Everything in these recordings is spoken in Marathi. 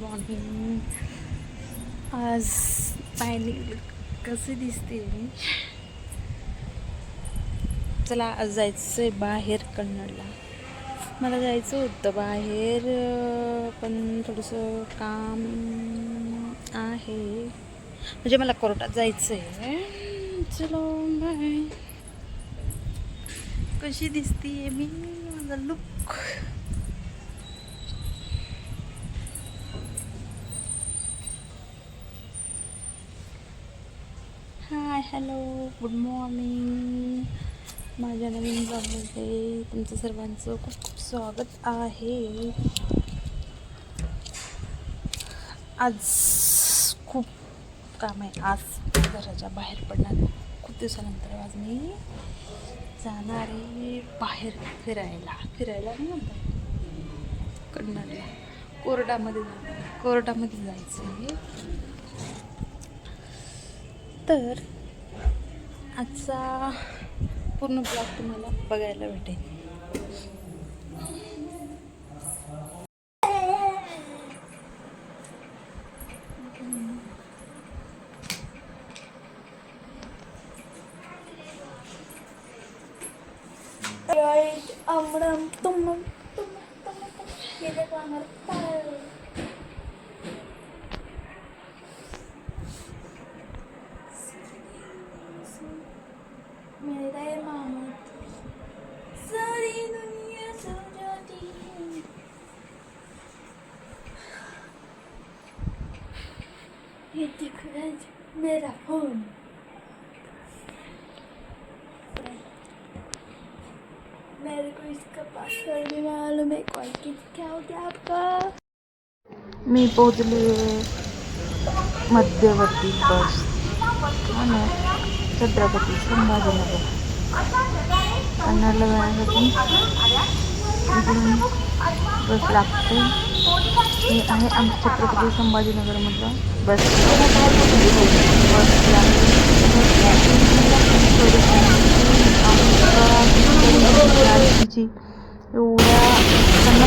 मॉर्निंग आज पायनी कसे दिसते? मी चला आज जायचं आहे बाहेर कन्नडला. मला जायचं होतं बाहेर पण थोडंसं काम आहे. म्हणजे मला कोर्टात जायचं आहे चलो बाय कशी दिसते मी? माझा लुक हॅलो गुड मॉर्निंग. माझ्या नवीन ब्लॉगमध्ये तुमचं सर्वांचं खूप खूप स्वागत आहे. आज खूप काम आहे. आज घराच्या बाहेर पडणार. खूप दिवसानंतर आज मी जाणार आहे बाहेर फिरायला. फिरायला नाही म्हणतात कन्नडला. कोरडामध्ये जाणार कोरडामध्ये जायचं आहे तर आजचा पूर्ण ब्लॉग तुम्हाला बघायला भेटेल Right, amram, tumam, tumam, tumam, tumam. ये देखो हमारा पैर. मेरा ये देख रहा मेरा फोन मेरे को इसका मालूम है कॉल की क्या हो गया आपका मी पोहोचली मध्यवर्ती बस हा छत्रपती संभाजीनगर कन्नडला जाण्यासाठी इकडून बस लागते हे आहे आमचं छत्रपती संभाजीनगरमधलं बस. एवढ्या त्यांना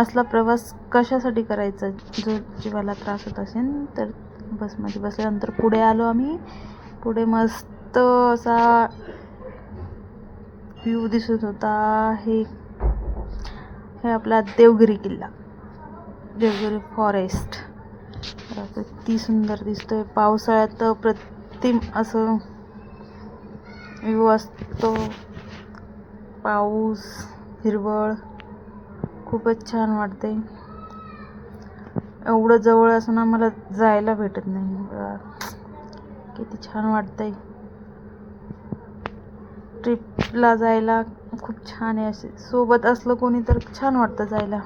असला प्रवास कशासाठी करायचा? जो जीवाला त्रास होत असेल तर बसमध्ये बसल्यानंतर पुढे आलो आम्ही. पुढे मस्त असा व्ह्यू दिसत होता. हे हे आपला देवगिरी किल्ला. देवगिरी फॉरेस्ट. किती सुंदर दिसतोय. पावसाळ्यात प्रतिम असं व्यू असतो. पाऊस हिरवळ. खूपच छान वाटते. एवढं जवळ असून आम्हाला जायला भेटत नाही. किती छान वाटतंय. ट्रिपला जायला खूप छान आहे असे. सोबत असलं कोणी तर छान वाटतं जायला.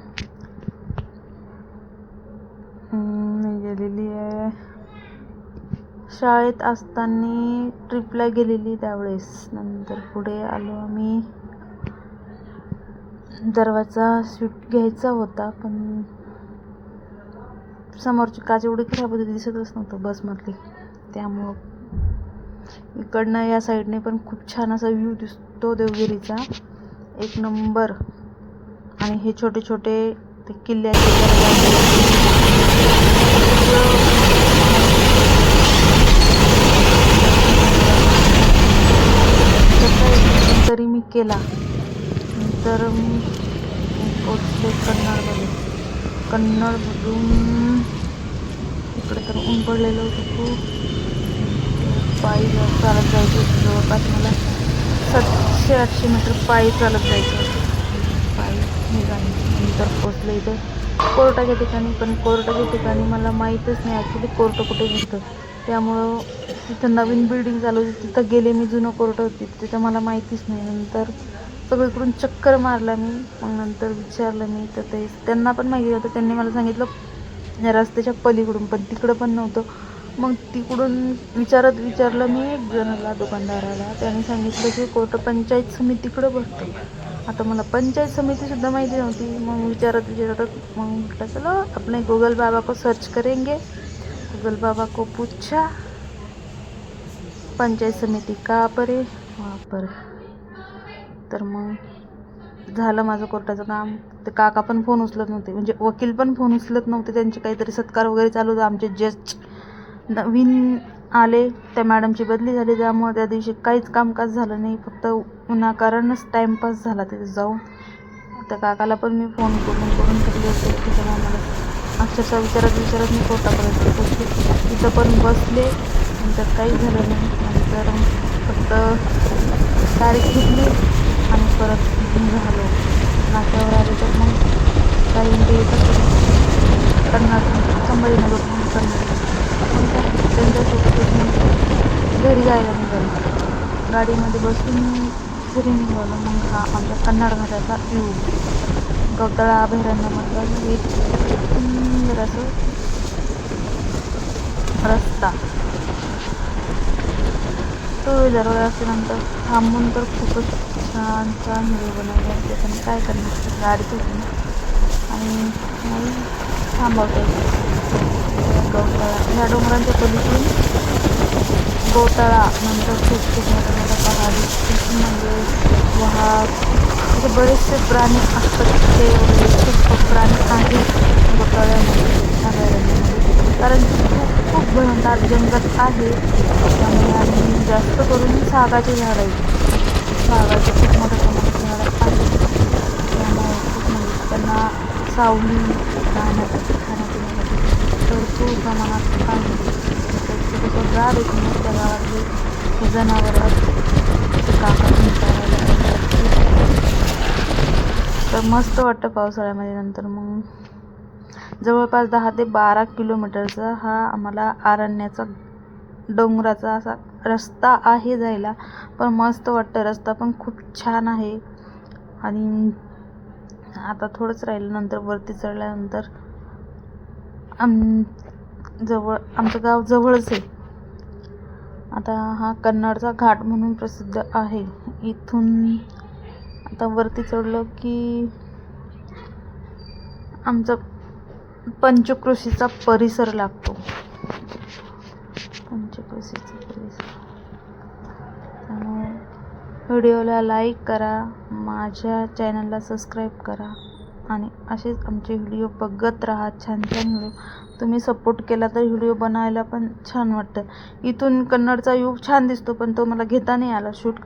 मी गेलेली आहे. शाळेत असताना ट्रिपला गेलेली त्यावेळेस. नंतर पुढे आलो आम्ही. दरवाजा स्वीट घ्यायचा होता पण समोरची काच एवढी खराब होती दिसतच नव्हतं बसमधली. त्यामुळं इकडनं या साईडने पण खूप छान असा व्ह्यू दिसतो देवगिरीचा. एक नंबर. आणि हे छोटे छोटे ते किल्ल्याचे तरी मी केला. नंतर मी पोचले कन्नडमध्ये कन्नडमधून इकडे तर ऊन पडलेलं होतं खूप. पायी चालत जायचं होतं जवळपास मला सातशे आठशे मीटर पायी चालत जायचं होतं. पायी निघाली. नंतर पोचले इथं. कोर्टाच्या ठिकाणी पण कोर्टाच्या ठिकाणी मला माहीतच नाही. ॲक्च्युली कोर्ट कुठे घेतं त्यामुळं तिथं नवीन बिल्डिंग चालू होती. तिथं गेले मी जुनं कोर्ट होती. तिथं मला माहितीच नाही. नंतर सगळीकडून चक्कर मारला मी. मग नंतर विचारलं मी तर ते त्यांना पण माहिती होतं. त्यांनी मला सांगितलं या रस्त्याच्या पलीकडून. पण तिकडं पण नव्हतं. मग तिकडून विचारत विचारलं मी एक जणाला दुकानदाराला. त्याने सांगितलं की कोर्ट पंचायत समितीकडं भरतं आता मला पंचायत समितीसुद्धा माहिती नव्हती. मग विचारत विचारत मग म्हटलं चलो आपण गूगल बाबा को सर्च करेंगे. गूगल बाबा को पूछा पंचायत समिती का परे? वापर तर मग झालं माझं कोर्टाचं काम. ते काका पण फोन उचलत नव्हते. म्हणजे वकील पण फोन उचलत नव्हते. त्यांचे काहीतरी सत्कार वगैरे चालू होता. आमचे जज नवीन आले त्या मॅडमची बदली झाली त्यामुळे त्या दिवशी काहीच कामकाज झालं नाही. फक्त विनाकारणच टाईमपास झाला तिथे जाऊन. त्या काकाला पण मी फोन करून करून थकले होते त्याच्यामुळे मला अक्षरशः विचारत विचारत मी कोर्टापर्यंत पोचले तिथं पण बसले नंतर काहीच झालं नाही. नंतर फक्त तारीख घेतली आणि परत झालो नाक्यावर आले तर मग काही मिनिटं येतात कन्नड संभाजीनगर म्हणून कन्नड मग काय त्यांच्यासोबतच मग घरी जायला निघालो. गाडीमध्ये बसून घरी निघालो मग हा आमच्या कन्नड घाटाचा व्ह्यू गवतळा अभयारण्यामधलं एक सुंदर असं रस्ता. टू व्हीलरवर असल्यानंतर थांबून तर खूपच छान छान व्हिडिओ बनवले. त्याच्याने काय करणार? गाडीच होती ना. आणि थांबवतो थांबवता गवतळा ह्या डोंगरांच्या पलीकडून गोटाळा नंतर खूप खूप मोठ्या मोठ्या पहाडी म्हणजे वाघ असे बरेचसे प्राणी असतात ते वगैरे खूप प्राणी आहेत गोटाळ्यामध्ये अभयारण्यामध्ये कारण की खूप खूप भयंकर जंगल आहे त्यामुळे आम्ही जास्त करून सागाचे झाड आहेत सागाचे खूप मोठ्या प्रमाणात झाडं आहेत त्यामुळे खूप म्हणजे त्यांना सावली राहण्यासाठी खाण्यापिण्यासाठी भरपूर प्रमाणात आहे तर कसं गाव मग त्या गावातले हे जनावरं काका तर मस्त वाटतं पावसाळ्यामध्ये नंतर मग. जवळपास दहा ते बारा किलोमीटरचा हा आम्हाला आरण्याचा डोंगराचा असा रस्ता आहे जायला. पण मस्त वाटतं रस्ता पण खूप छान आहे. आणि आता थोडंच राहिलं नंतर वरती चढल्यानंतर आम जवळ आमचं गाव जवळच आहे. आता हा कन्नडचा घाट म्हणून प्रसिद्ध आहे. इथून आता वरती चढलं की आमचा पंचकृषीचा परिसर लागतो. पंचकृषीचा परिसर. त्यामुळे व्हिडिओला लाईक करा माझ्या चॅनलला सबस्क्राईब करा. आणि असेच आमचे व्हिडिओ बघत राहा छान छान व्हिडिओ. तुम्ही सपोर्ट केला तर व्हिडिओ बनायला पण छान वाटतं. इथून कन्नडचा यूग छान दिसतो पण तो मला घेता नाही आला. शूट